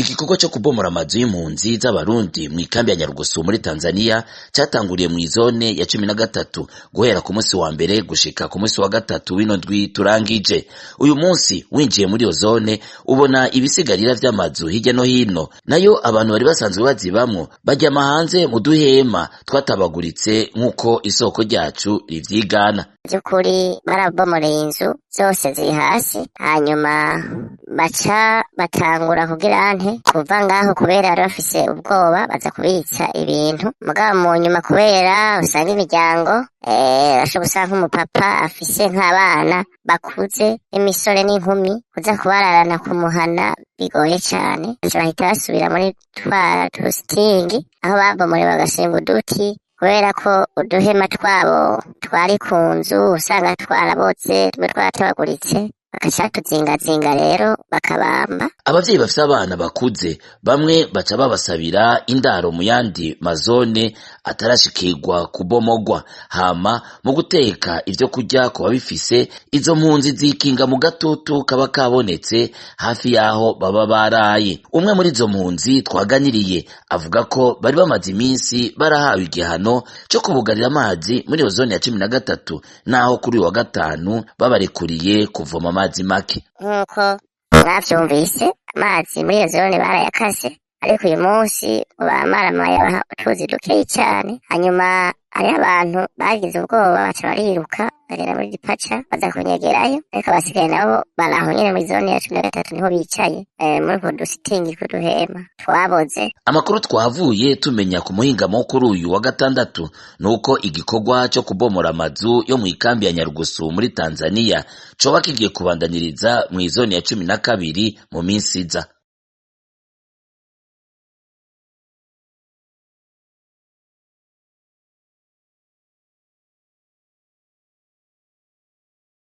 igikorwa cyo kubomora amazu y'impunzi z'abarundi mu ikambi ya nyarugusu muri tanzania cyatanguriye mu izone ya cumi na gatatu guhera ku munsi wa mbere gushika ku munsi wa gatatu w'ino ndwi turangije. Uyu munsi winjiye muri iyo zone ubona ibisigarira vy'amazu hirya no hino. Nayo abantu bari basanzwe bazibamwo baryama hanze mu duhema twatabaguritse nk'uko isoko ryacu rivyigana. By'ukuri barabomoreye inzu zose ziri hasi hanyuma baca batangura kugira nte kuva ngaho kubera bari bafise ubwoba baza kubitsa ibintu. Mugabo mu nyuma kubera usanga imiryango ashobora gusanga nk'umupapa afise nk'abana bakuze imisore n'inkumi kuza kubararana ku muhana bigoye cane. Bahita basubira muri twa tusitingi aho babomore bagasenga uduti kubera ko uduhema twabo twari ku nzu usanga twarabotse tumwe twaratabaguritse bagaca tuzingazinga rero bakabamba. Abavyeyi bafise abana bakuze bamwe baca babasabira indaro mu yandi mazone atarashikirwa kubomogwa. Hama mu guteka ivyo kurya ku babifise izo mpunzi zikinga mu gatutu kaba kabonetse hafi yaho baba baraye. Umwe muri izo mpunzi twaganiriye avuga ko bari bamaze iminsi barahawe igihano co kubugarira amazi muri iyo zone ya cumi na gatatu naho kuri uyu wa gatanu babarekuriye kuvoma amazi. Make. Nk'uko mwavyumvise amazi muri iyo zone barayakase. Ariko uyu munsi bamaramaye baha utuzi dukeyi cane hanyuma hariho abantu bagize ubwoba baca bariruka. Bagera muri gipaca baza kunyegerayo. Ariko abasigaye nabo bari aho nyene muri zone ya cumi na gatatu ni ho bicaye muri utwo dusitingi tw'uduhema twaboze. Amakuru twavuye tumenya ku muhingamo kuri uyu wa gatandatu ni uko igikorwa cyo kubomora amazu yo mu ikambi ya nyarugusu muri tanzania coba kigiye kubandaniriza mu izoni ya cumi na kabiri mu minsi iza.